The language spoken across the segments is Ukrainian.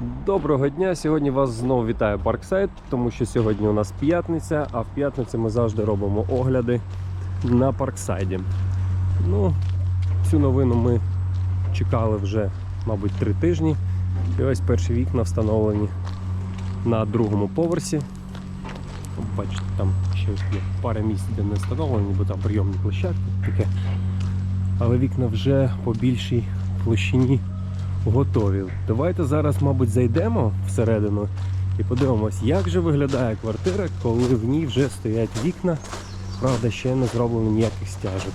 Доброго дня! Сьогодні вас знову вітає Парксайд, тому що сьогодні у нас п'ятниця, а в п'ятницю ми завжди робимо огляди на Парксайді. Ну, цю новину ми чекали вже, мабуть, три тижні. І ось перші вікна встановлені на другому поверсі. Бачите, там ще є пара місць, де не встановлені, бо там прийомні площадки таке. Але вікна вже по більшій площині готові. Давайте зараз, мабуть, зайдемо всередину і подивимось, як же виглядає квартира, коли в ній вже стоять вікна. Правда, ще не зроблено ніяких стяжок.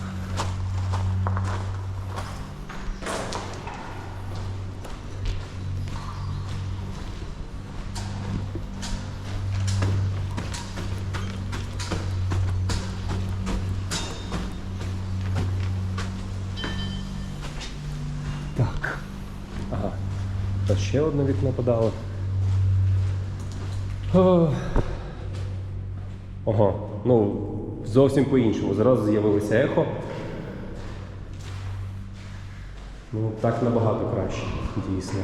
Та ще одне вікно подали. О. Ага. Ну, зовсім по-іншому. Зразу з'явилося ехо. Ну, так набагато краще, дійсно.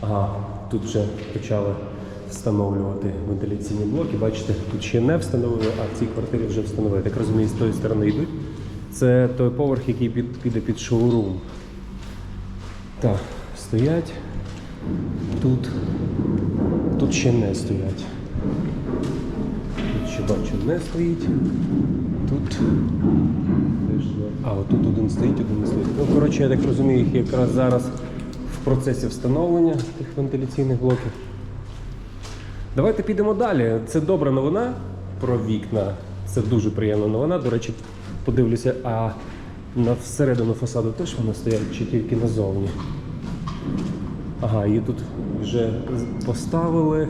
Ага, тут вже почали встановлювати вентиляційні блоки. Бачите, тут ще не встановили, а в цій квартирі вже встановили. Так розумію, з тої сторони йдуть. Це той поверх, який під, піде під шоурум. Так, стоять. Тут. Тут ще не стоять. Тут ще бачу не стоїть. Тут. А, отут один стоїть, один не стоїть. Ну, коротше, я так розумію, їх якраз зараз в процесі встановлення тих вентиляційних блоків. Давайте підемо далі. Це добра новина про вікна. Це дуже приємна новина. До речі, подивлюся, а на всередину фасаду теж вони стоять чи тільки назовні. Ага, її тут вже поставили,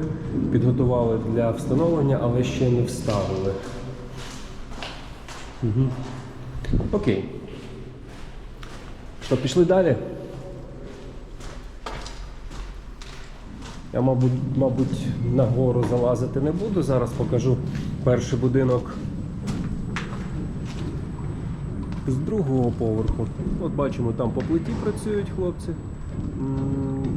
підготували для встановлення, але ще не вставили. Угу. Окей. Що, пішли далі? Я, мабуть, мабуть, на гору залазити не буду. Зараз покажу перший будинок з другого поверху. От бачимо, там по плиті працюють хлопці.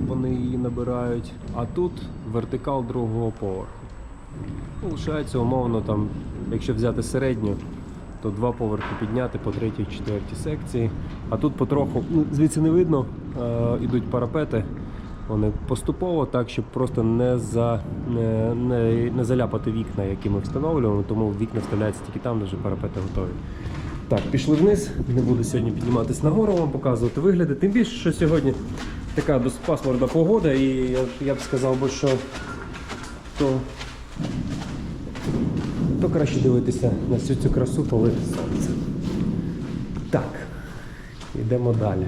Вони її набирають. А тут вертикал другого поверху. Ну, Лишається умовно там, якщо взяти середню, то два поверхи підняти по третій, четвертій секції. А тут потроху, ну, звідси не видно, е, парапети. Вони поступово так, щоб просто не, за, не, не, не заляпати вікна, які ми встановлюємо, тому вікна вставляються тільки там, де вже парапети готові. Так, пішли вниз. Не буду сьогодні підніматися нагору, вам показувати вигляди. Тим більше, що сьогодні така досить пасмурна погода, і я, я б сказав би, що то, то краще дивитися на всю цю красу, коли сонце. Так, йдемо далі.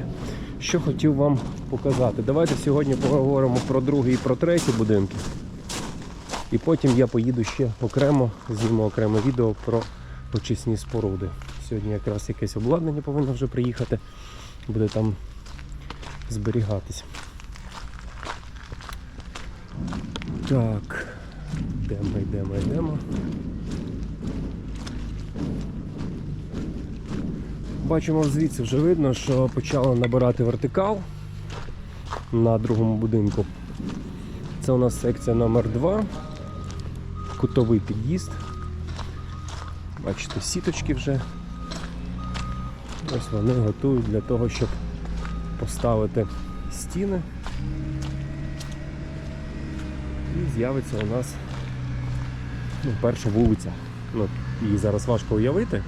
Що хотів вам показати? Давайте сьогодні поговоримо про другий і про третій будинки. І потім я поїду ще окремо, зніму окреме відео про очисні споруди. Сьогодні якраз якесь обладнання повинно вже приїхати, буде там зберігатись. Так, йдемо, йдемо, йдемо. Бачимо звідси вже видно, що почало набирати вертикал на другому будинку. Це у нас секція номер 2 кутовий під'їзд. Бачите, сіточки вже. Ось вони готують для того, щоб поставити стіни. І з'явиться у нас ну, перша вулиця. Ну, її зараз важко уявити.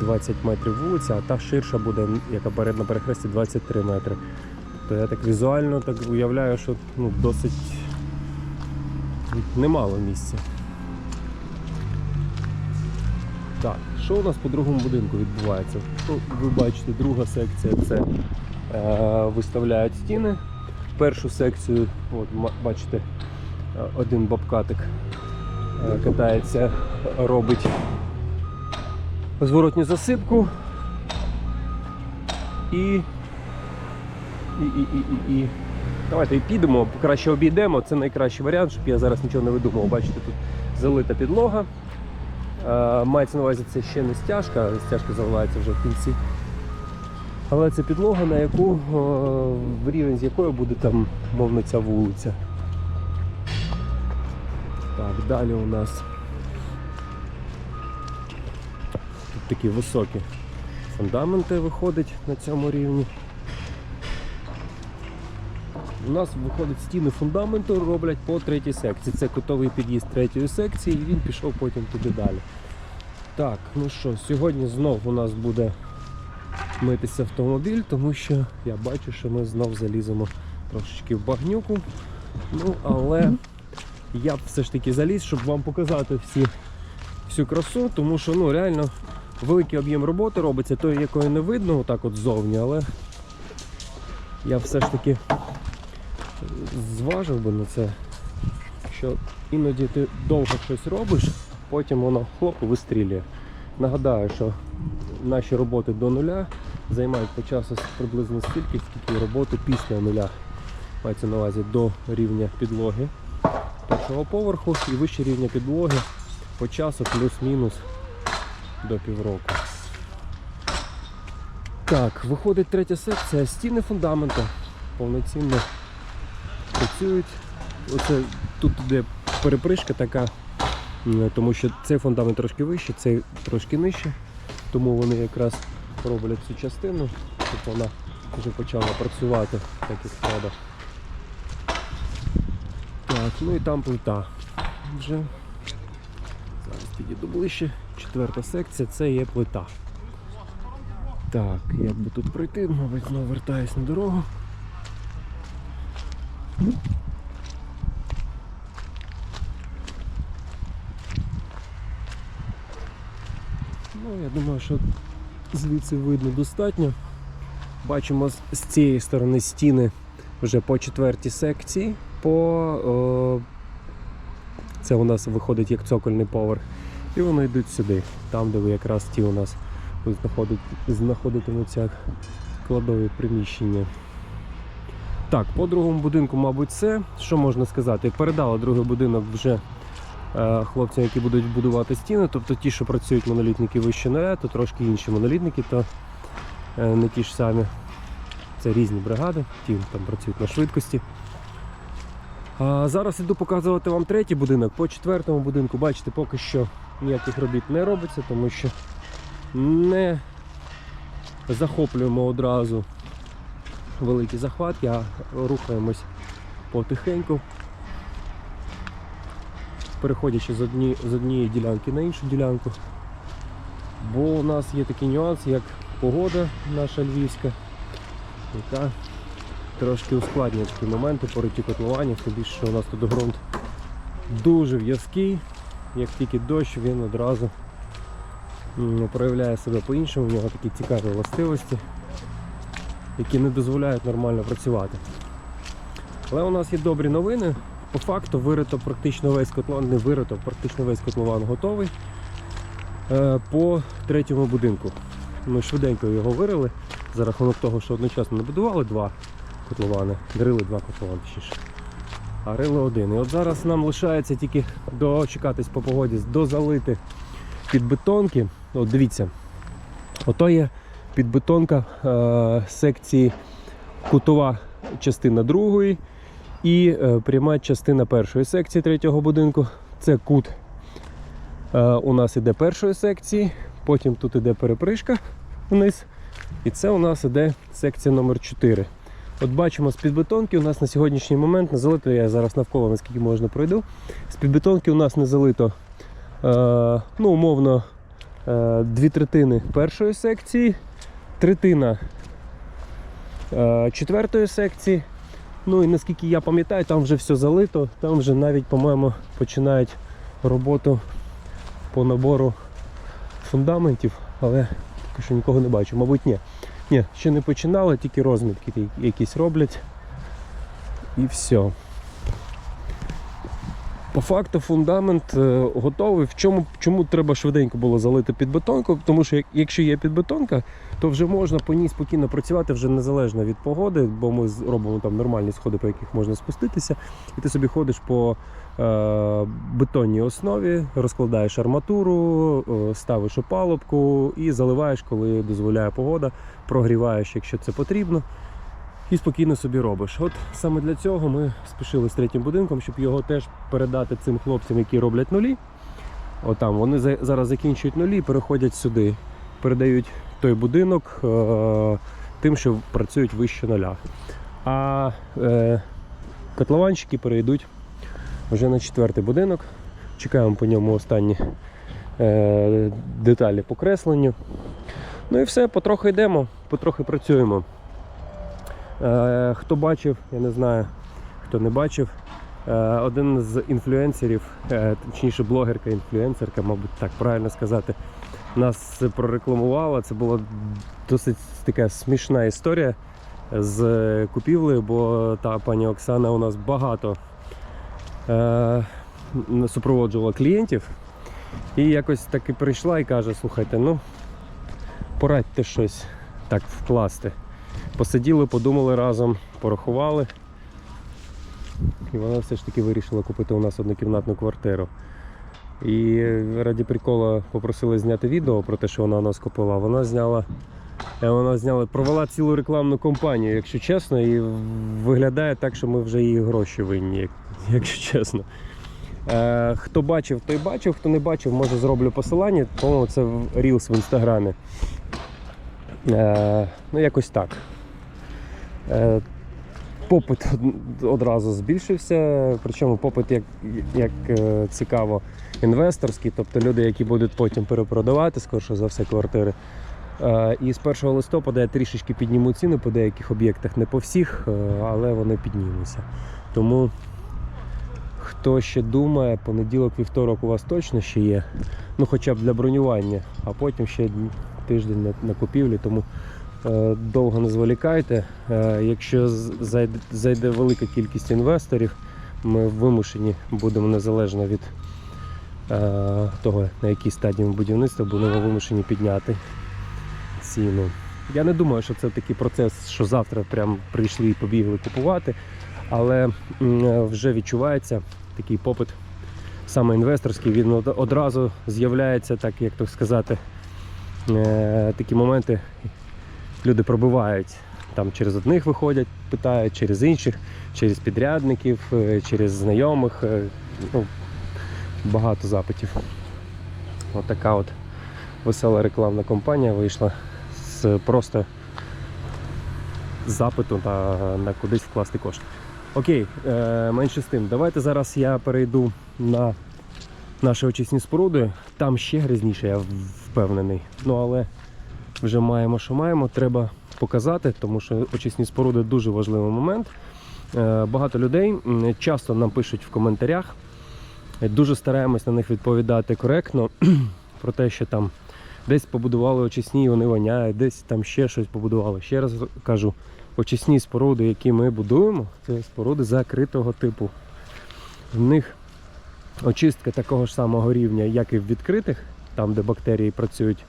20 метрів вулиця, а та ширша буде, яка перед на перехресті 23 метри. То я так візуально так уявляю, що ну, досить немало місця. Так, що у нас по другому будинку відбувається? Ви бачите, друга секція це е, виставляють стіни. Першу секцію, от, бачите, один бабкатик е, катається, робить зворотню засипку. І, і, і, і, і, і. Давайте і підемо, краще обійдемо. Це найкращий варіант, щоб я зараз нічого не видумав. Бачите, тут залита підлога. Е, мається на увазі, це ще не стяжка, стяжка заливається вже в кінці. Але це підлога, на яку е, в рівень з якою буде там мовно ця вулиця. Так, далі у нас тут такі високі фундаменти виходять на цьому рівні. У нас виходить стіни фундаменту роблять по третій секції. Це кутовий під'їзд третьої секції, і він пішов потім туди далі. Так, ну що, сьогодні знов у нас буде митися автомобіль, тому що я бачу, що ми знов заліземо трошечки в багнюку. Ну, але я б все ж таки заліз, щоб вам показати всі, всю красу, тому що ну, реально великий об'єм роботи робиться, тої, якої не видно, отак от ззовні, але я все ж таки зважив би на це, що іноді ти довго щось робиш, потім воно хлоп вистрілює. Нагадаю, що наші роботи до нуля займають по часу приблизно стільки, скільки роботи після нуля. Мається на увазі до рівня підлоги першого поверху і вище рівня підлоги по часу плюс-мінус до півроку. Так, виходить третя секція. Стіни фундаменту повноцінно працюють. Оце тут іде перепришка така, тому що цей фундамент трошки вищий, цей трошки нижче. Тому вони якраз роблять цю частину, щоб вона вже почала працювати так як треба. Так, ну і там плита. Вже зараз підійду ближче. Четверта секція це є плита. Так, як би тут пройти, мабуть, знову вертаюсь на дорогу. Ну, я думаю, що звідси видно достатньо. Бачимо з- цієї сторони стіни вже по четвертій секції. По, о, це у нас виходить як цокольний поверх. І вони йдуть сюди, там, де ви якраз ті у нас знаходитимуться кладові приміщення. Так, по другому будинку, мабуть, все. Що можна сказати? Передали другий будинок вже е, хлопцям, які будуть будувати стіни. Тобто ті, що працюють монолітники вище нуля, то трошки інші монолітники, то е, не ті ж самі. Це різні бригади, ті там працюють на швидкості. А зараз іду показувати вам третій будинок. По четвертому будинку, бачите, поки що ніяких робіт не робиться, тому що не захоплюємо одразу великі захватки, а рухаємось потихеньку, переходячи з, одні, з однієї ділянки на іншу ділянку. Бо у нас є такий нюанс, як погода наша львівська, яка трошки ускладнює такі моменти по риті котлування, тим більше, що у нас тут ґрунт дуже в'язкий, як тільки дощ, він одразу проявляє себе по-іншому, у нього такі цікаві властивості, які не дозволяють нормально працювати. Але у нас є добрі новини. По факту вирито практично весь котлован, не вирито, практично весь котлован готовий е, по третьому будинку. Ми швиденько його вирили за рахунок того, що одночасно не будували два котловани, рили два котловани точніше. А рили один. І от зараз нам лишається тільки дочекатись по погоді, дозалити підбетонки. От дивіться, ото є підбетонка е, секції кутова частина другої і е, пряма частина першої секції третього будинку. Це кут е, у нас іде першої секції, потім тут іде перепришка вниз. І це у нас іде секція номер 4. От бачимо з підбетонки у нас на сьогоднішній момент не залито, я зараз навколо наскільки можна пройду. З підбетонки у нас не залито ну, умовно дві третини першої секції, третина е, четвертої секції. Ну і наскільки я пам'ятаю, там вже все залито, там вже навіть, по-моєму, починають роботу по набору фундаментів, але поки що нікого не бачу. Мабуть, ні. Ні, ще не починали, тільки розмітки якісь роблять. І все. По факту фундамент е, готовий. В чому, чому треба швиденько було залити під бетонку? Тому що якщо є підбетонка, то вже можна по ній спокійно працювати вже незалежно від погоди, бо ми робимо там нормальні сходи, по яких можна спуститися, і ти собі ходиш по е, бетонній основі, розкладаєш арматуру, е, ставиш опалубку і заливаєш, коли дозволяє погода, прогріваєш, якщо це потрібно. І спокійно собі робиш. От саме для цього ми спішили з третім будинком, щоб його теж передати цим хлопцям, які роблять нулі. Отам вони зараз закінчують нулі, переходять сюди, передають той будинок е- тим, що працюють вище нуля. А е- котлованщики перейдуть вже на четвертий будинок. Чекаємо по ньому останні е- деталі по кресленню. Ну і все, потрохи йдемо, потрохи працюємо. Е, хто бачив, я не знаю, хто не бачив. Е, один з інфлюенсерів, е, точніше блогерка, інфлюенсерка, мабуть, так правильно сказати, нас прорекламувала. Це була досить така смішна історія з купівлею, бо та пані Оксана у нас багато супроводжувала клієнтів. І якось таки прийшла і каже: слухайте, ну порадьте щось так вкласти. Посиділи, подумали разом, порахували. І вона все ж таки вирішила купити у нас однокімнатну квартиру. І раді прикола попросили зняти відео про те, що вона у нас купила. Вона зняла, е, вона зняла, провела цілу рекламну кампанію, якщо чесно, і виглядає так, що ми вже її гроші винні, якщо чесно. Е, хто бачив, той бачив, хто не бачив, може зроблю посилання. По-моєму, це Reels в інстаграмі. Е, ну, якось так. Е, попит одразу збільшився. Причому попит, як, як е, цікаво, інвесторський, тобто люди, які будуть потім перепродавати, скорше за все, квартири. Е, І з 1 листопада я трішечки підніму ціни по деяких об'єктах, не по всіх, але вони піднімуться. Тому хто ще думає, понеділок, вівторок у вас точно ще є. Ну хоча б для бронювання, а потім ще тиждень на, на купівлі, тому довго не зволікайте. Е, якщо зайде, велика кількість інвесторів, ми вимушені будемо незалежно від е, того, на якій стадії будівництва, будемо вимушені підняти ціну. Я не думаю, що це такий процес, що завтра прям прийшли і побігли купувати, але е, вже відчувається такий попит саме інвесторський. Він одразу з'являється, так як то сказати, е, такі моменти. Люди пробивають. Там через одних виходять, питають, через інших, через підрядників, е, через знайомих. е, Ну, багато запитів. От от весела рекламна кампанія вийшла з просто запиту на, на кудись вкласти кошти. Окей, е, менше з тим. Давайте зараз я перейду на наші очисні споруди. Там ще грязніше, я впевнений. Ну але вже маємо, що маємо. Треба показати, тому що очисні споруди дуже важливий момент. Е, Багато людей часто нам пишуть в коментарях. Дуже стараємось на них відповідати коректно про те, що там десь побудували очисні, вони воняють, десь там ще щось побудували. Ще раз кажу, очисні споруди, які ми будуємо, це споруди закритого типу. В них очистка такого ж самого рівня, як і в відкритих, там, де бактерії працюють,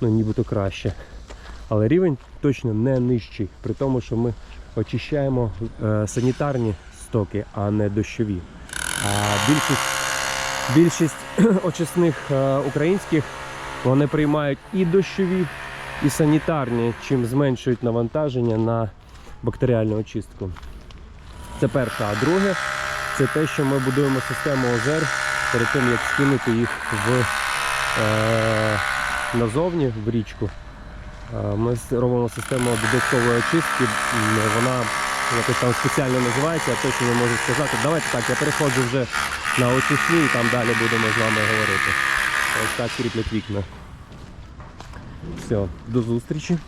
ну нібито краще. Але рівень точно не нижчий, при тому, що ми очищаємо е, санітарні стоки, а не дощові. А більшість, більшість очисних е, українських вони приймають і дощові, і санітарні, чим зменшують навантаження на бактеріальну очистку. Це перше. А друге, це те, що ми будуємо систему озер перед тим, як скинути їх в, е, назовні в річку. Ми робимо систему додаткової очистки. Вона якось там спеціально називається, я точно не можу сказати. Давайте так, я переходжу вже на очисні і там далі будемо з вами говорити. Ось так кріплять вікна. Все, до зустрічі.